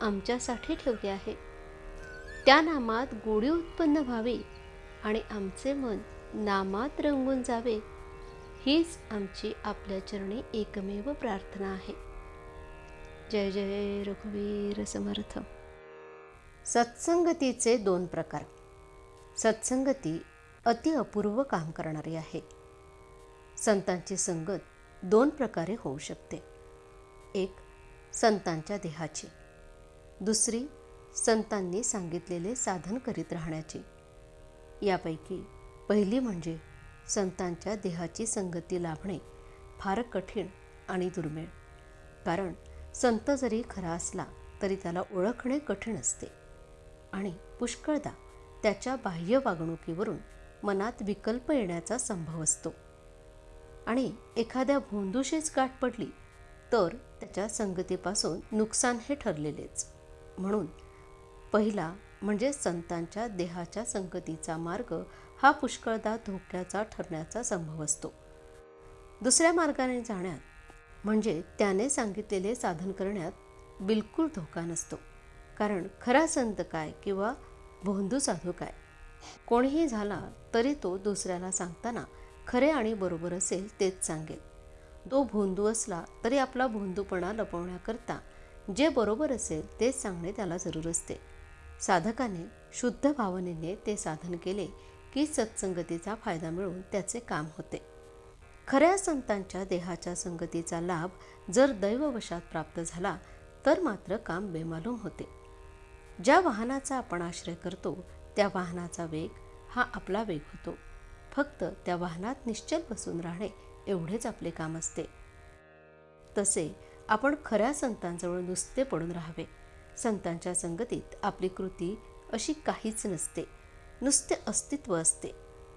आमच्यासाठी ठेवले आहे. त्या नामात गोडी उत्पन्न व्हावी आणि आमचे मन नामात रंगून जावे हीच आमची आपल्या चरणी एकमेव प्रार्थना आहे. जय जय रघुवीर समर्थ. सत्संगतीचे दोन प्रकार. सत्संगती अति अपूर्व काम करणारी आहे. संतांची संगत दोन प्रकारे होऊ शकते. एक संतांच्या देहाची. दुसरी संतांनी सांगितलेले साधन करीत राहण्याची. यापैकी पहिली म्हणजे संतांच्या देहाची संगती लाभणे फार कठीण आणि दुर्मिळ. कारण संत जरी खरा असला तरी त्याला ओळखणे कठीण असते. आणि पुष्कळदा त्याच्या बाह्य वागणुकीवरून मनात विकल्प येण्याचा संभव असतो. आणि एखाद्या भोंदूशीच गाठ पडली तर त्याच्या संगतीपासून नुकसान हे ठरलेलेच. म्हणून पहिला म्हणजे संतांच्या देहाच्या संगतीचा मार्ग हा पुष्कळदा धोक्याचा ठरण्याचा संभव असतो. दुसऱ्या मार्गाने जाण्यात म्हणजे त्याने सांगितलेले साधन करण्यात बिलकुल धोका नसतो. कारण खरा संत काय किंवा भोंदू साधू काय? कोणीही झाला तरी तो दुसऱ्याला सांगताना खरे आणि बरोबर असेल तेच सांगेल. तो भोंदू असला तरी आपला भोंदूपणा लपवण्याकरता जे बरोबर असेल तेच सांगणे त्याला जरूर असते. साधकाने शुद्ध भावनेने ते साधन केले की सत्संगतीचा फायदा मिळून त्याचे काम होते. खऱ्या संतांच्या देहाच्या संगतीचा लाभ जर दैववशात प्राप्त झाला तर मात्र काम बेमालूम होते. ज्या वाहनाचा आपण आश्रय करतो त्या वाहनाचा वेग हा आपला वेग होतो. फक्त त्या वाहनात निश्चल बसून राहणे एवढेच आपले काम असते. तसे आपण खऱ्या संतांजवळ नुसते पडून राहावे. संतांच्या संगतीत आपली कृती अशी काहीच नसते. नुसते अस्तित्व असते.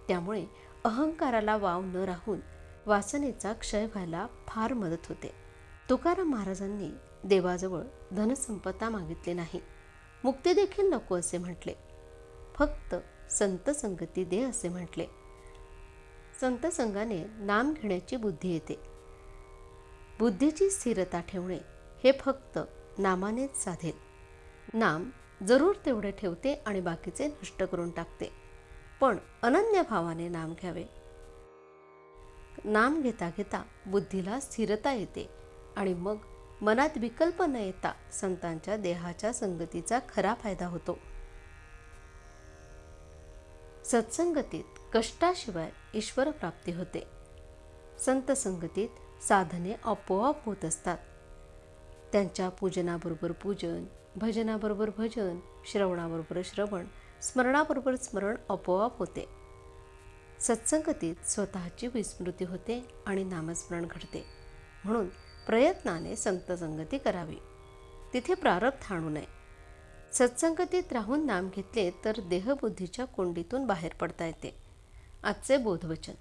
त्यामुळे अहंकाराला वाव न राहून वासनेचा क्षय व्हायला फार मदत होते. तुकाराम महाराजांनी देवाजवळ धनसंपदा मागितले नाही. मुक्ती देखील नको असे म्हटले. फक्त संत संगती दे असे म्हटले. संत संघाने नाम घेण्याची बुद्धी येते. बुद्धीची स्थिरता ठेवणे हे फक्त नामानेच साधेल. नाम जरूर तेवढे ठेवते आणि बाकीचे नष्ट करून टाकते. पण अनन्य भावाने नाम घ्यावे. नाम घेता घेता बुद्धीला स्थिरता येते आणि मग मनात विकल्प न येता संतांच्या देहाच्या संगतीचा खरा फायदा होतो. सत्संगतीत कष्टाशिवाय ईश्वर प्राप्ती होते. संत संगतीत साधने आपोआप होत असतात. त्यांच्या पूजनाबरोबर पूजन भजनाबरोबर भजन श्रवणाबरोबर श्रवण स्मरणाबरोबर स्मरण आपोआप होते. सत्संगतीत स्वतःची विस्मृती होते आणि नामस्मरण घडते. म्हणून प्रयत्नाने संत संगती करावी. तिथे प्रारब्ध आणू नये. सत्संगतीत राहून नाम घेतले तर देहबुद्धीच्या कोंडीतून बाहेर पडता येते. आजचे बोधवचन.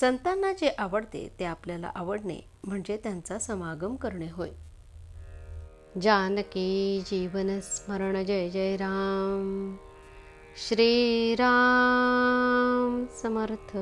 संतांना जे आवडते ते आपल्याला आवडणे म्हणजे त्यांचा समागम करणे होय. जानकी जीवन स्मरण जय जय राम. श्रीराम समर्थ.